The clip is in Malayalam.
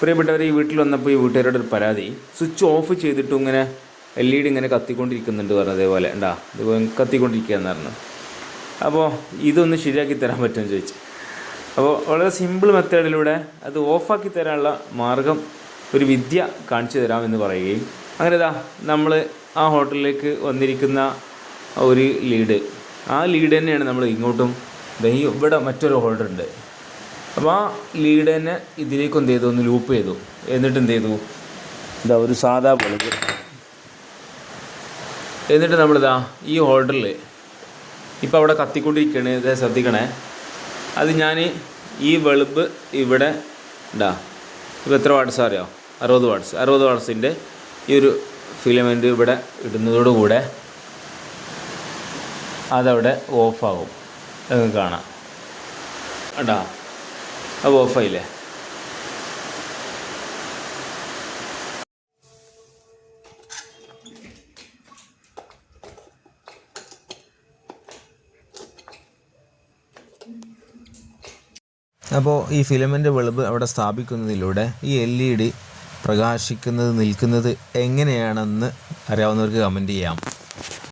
പ്രിയപ്പെട്ടവർ ഈ വീട്ടിൽ വന്നപ്പോൾ ഈ വീട്ടുകാരുടെ ഒരു പരാതി. സ്വിച്ച് ഓഫ് ചെയ്തിട്ടും ഇങ്ങനെ എൽ ഇ ഡി ഇങ്ങനെ കത്തിക്കൊണ്ടിരിക്കുന്നുണ്ട് പറഞ്ഞു. അതേപോലെ ഉണ്ടാ ഇത് കത്തിക്കൊണ്ടിരിക്കുകയെന്ന് പറഞ്ഞു. അപ്പോൾ ഇതൊന്ന് ശരിയാക്കി തരാൻ പറ്റുമെന്ന് ചോദിച്ചു. അപ്പോൾ വളരെ സിമ്പിൾ മെത്തേഡിലൂടെ അത് ഓഫാക്കി തരാനുള്ള മാർഗം ഒരു വിദ്യ കാണിച്ചു തരാമെന്ന് പറയുകയും അങ്ങനെ ഇതാ നമ്മൾ ആ ഹോട്ടലിലേക്ക് വന്നിരിക്കുന്ന ഒരു ലീഡ്. ആ ലീഡ് തന്നെയാണ് നമ്മൾ ഇങ്ങോട്ടും ഇവിടെ മറ്റൊരു ഹോൾഡർ ഉണ്ട്. അപ്പോൾ ആ ലീഡ് തന്നെ ഇതിലേക്ക് എന്ത് ചെയ്തു? ഒന്ന് ലൂപ്പ് ചെയ്തു. എന്നിട്ട് എന്ത് ചെയ്തു? ഇതാ ഒരു സാധാ ബൾബ് എന്നിട്ട് നമ്മളിതാ ഈ ഹോൾഡറിൽ ഇപ്പോൾ അവിടെ കത്തിക്കൊണ്ടിരിക്കണേ ഇത് ശ്രദ്ധിക്കണേ. അത് ഞാൻ ഈ ബൾബ് ഇവിടെ ഇതാ. ഇപ്പോൾ എത്ര വാട്ട്സ് അറിയോ? അറുപത് വാട്ട്സ് അറുപത് വാട്ട്സിന്റെ ഈ ഒരു ഫിലമെന്റ് ഇവിടെ ഇടുന്നതോടുകൂടെ അതവിടെ ഓഫാകും കാണാം. കേട്ടാ അത് ഓഫായില്ലേ? അപ്പോൾ ഈ ഫിലമെന്റ് ബൾബ് അവിടെ സ്ഥാപിക്കുന്നതിലൂടെ ഈ എൽ ഇ ഡി പ്രകാശിക്കുന്നത് നിൽക്കുന്നത് എങ്ങനെയാണെന്ന് അറിയാവുന്നവർക്ക് കമന്റ് ചെയ്യാം.